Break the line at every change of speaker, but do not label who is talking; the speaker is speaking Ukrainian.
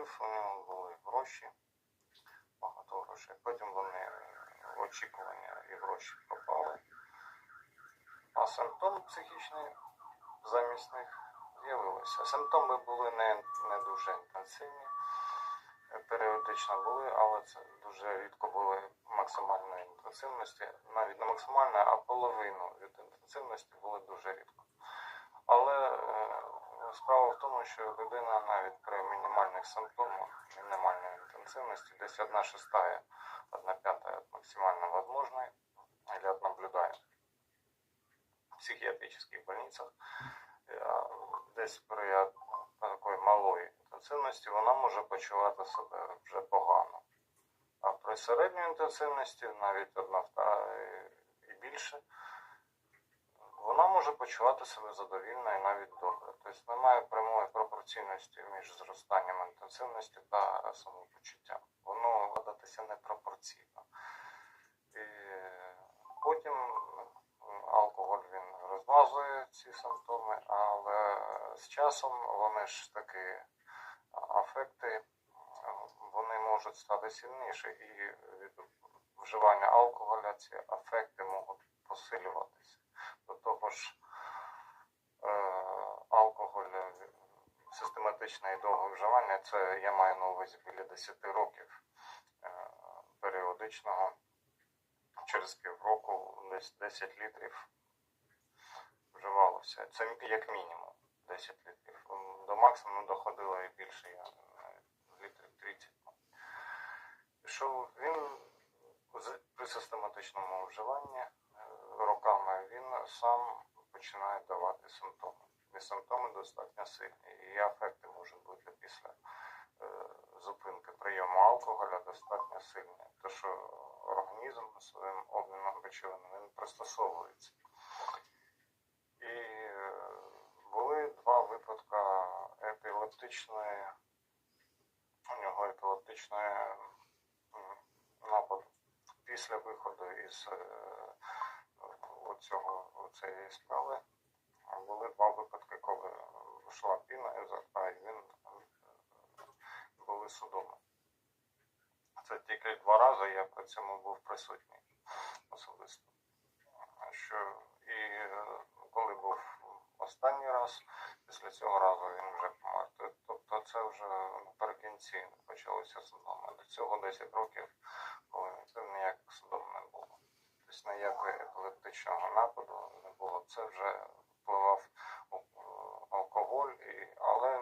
пив, у були гроші, багато грошей. Потім вони в очікування і гроші пропали. А симптом психічний замість них з'явилися. Симптоми були не, не дуже інтенсивні, е, періодично були, але це дуже рідко були максимальної інтенсивності, навіть не максимальної, а половину від інтенсивності були дуже рідко. Але е, справа в тому, що людина навіть при мінімальних симптомах, мінімальної інтенсивності, десь одна шестая, одна пятая максимально возможной, или от наблюдаемой в психіатричних больницях, е, десь при такої малої інтенсивності вона може почувати себе вже погано. А при середній інтенсивності, навіть одна втора і більше, вона може почувати себе задовільно і навіть добре. Тобто немає прямої пропорційності між зростанням інтенсивності та самопочуттям. Воно вкладатися непропорційно. І потім алкоголь він розмазує ці симптоми, але з часом вони ж таки афекти вони можуть стати сильніші, і від вживання алкоголя ці афекти можуть посилюватися. До того ж, е, алкоголь, е, систематичне і довге вживання, це я маю на увазі біля 10 років е, періодичного через півроку десь 10 літрів вживалося. Це як мінімум 10 літрів. До максимуму доходило і більше, я літрів 30. Що він при систематичному вживанні е, роками він сам починає давати симптоми. І симптоми достатньо сильні. І афекти можуть бути після е, зупинки прийому алкоголя достатньо сильні. Тому що організм своїм обміном речовин він пристосовується. І е, були два випадки епілептичної, у нього епілептичної м, нападу після виходу із е, оцього, оцієї справи. Були два випадки, коли йшла піна і він е, були судоми. Це тільки два рази я при цьому був присутній особисто. Що і е, коли був останній раз, після цього разу він вже помер. Тобто це вже наприкінці почалося судоми. До цього 10 років, коли це ніяких судом не було. Тобто ніякого епілептичного нападу не було. Це вже впливав о- алкоголь, і, але